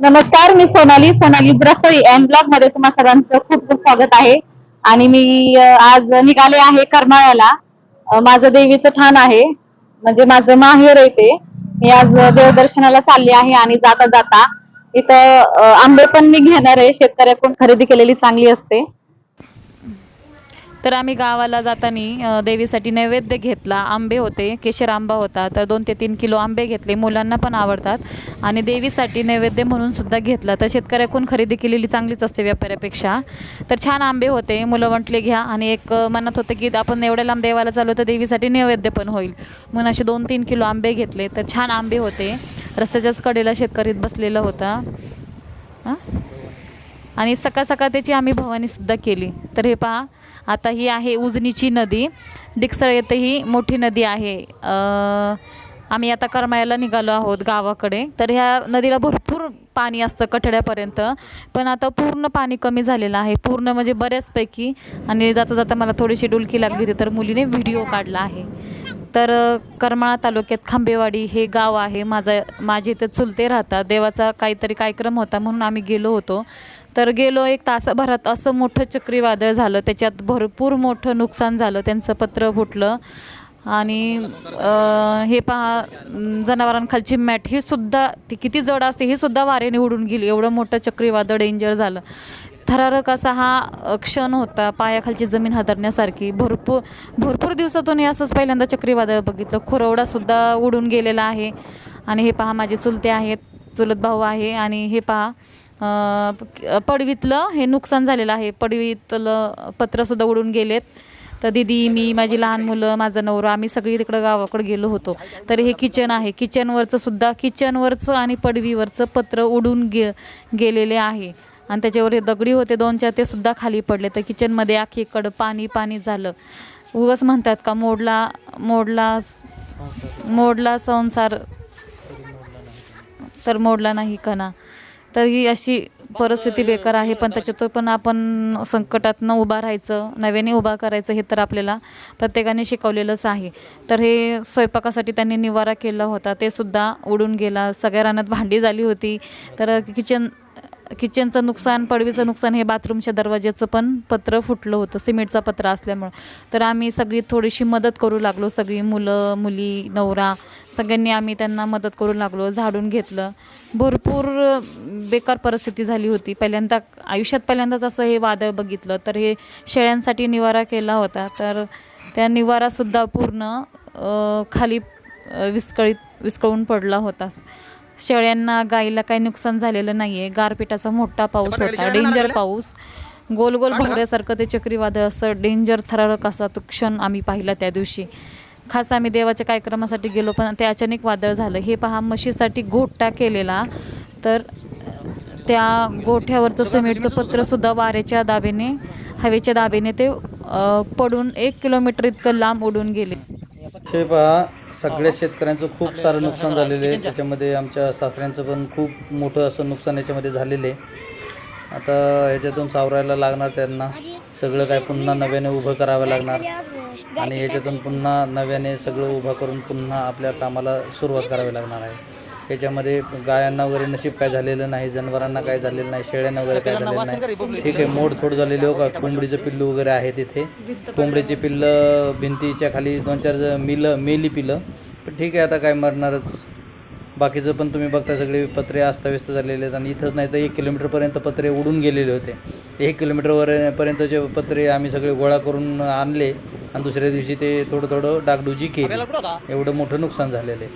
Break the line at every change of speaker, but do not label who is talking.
नमस्कार मी सोनाली. सोनाली रसोई अँड ब्लॉगमध्ये तुम्हा सर्वांचं खूप खूप स्वागत आहे. आणि मी आज निघाले आहे करमाळ्याला. माझं देवीचं ठाण आहे. म्हणजे माझं माहेर आहे ते. मी आज देवदर्शनाला चालली आहे आणि जाता जाता इथं आंबे पण मी घेणार आहे. शेतकऱ्याकडून खरेदी केलेली चांगली असते.
तर आम्ही गावाला जाताना देवीसाठी नैवेद्य घेतला. आंबे होते केशर आंबा होता तर दोन ते तीन किलो आंबे घेतले. मुलांना पण आवडतात. आणि देवीसाठी नैवेद्य म्हणून सुद्धा घेतला. तर शेतकऱ्याकडून खरेदी केलेली चांगलीच असते व्यापाऱ्यापेक्षा. तर छान आंबे होते. मुलं म्हटले घ्या. आणि एक मनात होतं की आपण एवढ्या लांब देवाला चालू तर देवीसाठी नैवेद्य पण होईल. म्हणून असे दोन तीन किलो आंबे घेतले. तर छान आंबे होते. रस्त्याच्याच कडेला शेतकरीत बसलेला होता. हां आणि सकाळ सकाळ त्याची आम्ही भवानीसुद्धा केली. तर हे पहा आता ही आहे उजनीची नदी. डिकसळ येथे ही मोठी नदी आहे. आम्ही आता करमाळ्याला निघालो आहोत गावाकडे. तर ह्या नदीला भरपूर पाणी असतं कठड्यापर्यंत. पण आता पूर्ण पाणी कमी झालेलं आहे. पूर्ण म्हणजे बऱ्याचपैकी आणि जाता जाता मला थोडीशी डुलकी लागली होती तर मुलीने व्हिडिओ काढला आहे. तर करमाळा तालुक्यात खांबेवाडी हे गाव आहे. माझा माझे इथे चुलते राहतात. देवाचा काहीतरी कार्यक्रम होता म्हणून आम्ही गेलो होतो. तर गेलो एक तासाभरात असं मोठं चक्रीवादळ झालं. त्याच्यात भरपूर मोठं नुकसान झालं. त्यांचं पत्र फुटलं. आणि हे पहा जनावरांखालची मॅट ही सुद्धा ती किती जड असते ही सुद्धा वाऱ्याने उडून गेली. एवढं मोठं चक्रीवादळ डेंजर झालं. थरारक असा हा क्षण होता पायाखालची जमीन हादरण्यासारखी. भरपूर भरपूर दिवसातून हे असंच पहिल्यांदा चक्रीवादळ बघितलं. खुरवडासुद्धा उडून गेलेला आहे. आणि हे पहा माझे चुलते आहेत चुलत भाऊ आहे. आणि हे पहा पडवीतलं हे नुकसान झालेलं आहे. पडवीतलं पत्रसुद्धा उडून गेलेत. तर दिदी मी माझी लहान मुलं माझा नवरा आम्ही सगळी तिकडं गावाकडे गेलो होतो. तर हे किचन आहे. किचनवरचं सुद्धा किचनवरचं आणि पडवीवरचं पत्र उडून गे गेलेले आहे. आणि त्याच्यावर हे दगडी होते दोन चार ते सुद्धा खाली पडले. तर किचनमध्ये आखीकडं पाणी पाणी झालं. उगस म्हणतात का मोडला मोडला मोडला संसार. तर मोडला नाही कणा. तर ही अशी परिस्थिती बेकार आहे पण त्याच्यातून पण आपण संकटातनं उभा राहायचं नव्याने उभा करायचं हे तर आपल्याला प्रत्येकाने शिकवलेलंच आहे. तर हे स्वयंपाकासाठी त्यांनी निवारा केला होता ते सुद्धा उडून गेला. सगळ्या रानात भांडी झाली होती. तर किचन किचनचं नुकसान पडवीचं नुकसान हे बाथरूमच्या दरवाज्याचं पण पत्र फुटलं होतं सिमेंटचा पत्र असल्यामुळं. तर आम्ही सगळी थोडीशी मदत करू लागलो सगळी मुलं मुली नवरा सगळ्यांनी आम्ही त्यांना मदत करू लागलो झाडून घेतलं. भरपूर बेकार परिस्थिती झाली होती. पहिल्यांदा आयुष्यात पहिल्यांदाच असं हे वादळ बघितलं. तर हे शेळ्यांसाठी निवारा केला होता. तर त्या निवारासुद्धा पूर्ण खाली विस्कळीत विस्कळून पडला होता. शेळ्यांना गाईला काही नुकसान झालेलं नाही आहे गारपिटाचा मोठा पाऊस होता. डेंजर पाऊस. गोल गोल भोवऱ्यासारखं ते चक्रीवादळ असं. डेंजर थरारक असा तो क्षण आम्ही पाहिला त्या दिवशी. खास आम्ही देवाच्या कार्यक्रमासाठी गेलो पण ते अचानक वादळ झालं. हे पहा म्हशीसाठी गोठा केलेला. तर त्या गोठ्यावरचं सिमेंटचं पत्रसुद्धा वाऱ्याच्या दाबेने हवेच्या दाबेने ते पडून एक किलोमीटर इतकं लांब उडून गेले.
हे पहा सगळ्या शेतकऱ्यांचं खूप सारं नुकसान झालेलं आहे. त्याच्यामध्ये आमच्या सासऱ्यांचं पण खूप मोठं असं नुकसान याच्यामध्ये झालेलं आहे. आता ह्याच्यातून सावरायला लागणार त्यांना. सगळं काय पुन्हा नव्याने उभं करावं लागणार. आणि ह्याच्यातून पुन्हा नव्याने सगळं उभं करून पुन्हा आपल्या कामाला सुरुवात करावी लागणार आहे. ह्याच्यामध्ये गायांना वगैरे नशीब काय झालेलं नाही जनावरांना काय झालेलं नाही शेळ्यांना वगैरे काय झालेलं नाही. ठीक आहे मोड थोड झालेले हो का? कोंबडीचं पिल्लू वगैरे आहे तिथे. कोंबडीची पिल्लं भिंतीच्या खाली दोन चार ज- मिलं मेली पिलं. पण ठीक आहे आता काय मरणारच. बाकीचं पण तुम्ही बघता सगळे पत्रे अस्ताव्यस्त झालेले आहेत आणि इथंच नाही तर एक किलोमीटरपर्यंत पत्रे उडून गेलेले होते. एक किलोमीटरवर पर्यंतचे पत्रे आम्ही सगळे गोळा करून आणले आणि दुसऱ्या दिवशी ते थोडं थोडं डागडुजी केली. एवढं मोठं नुकसान झालेलं आहे.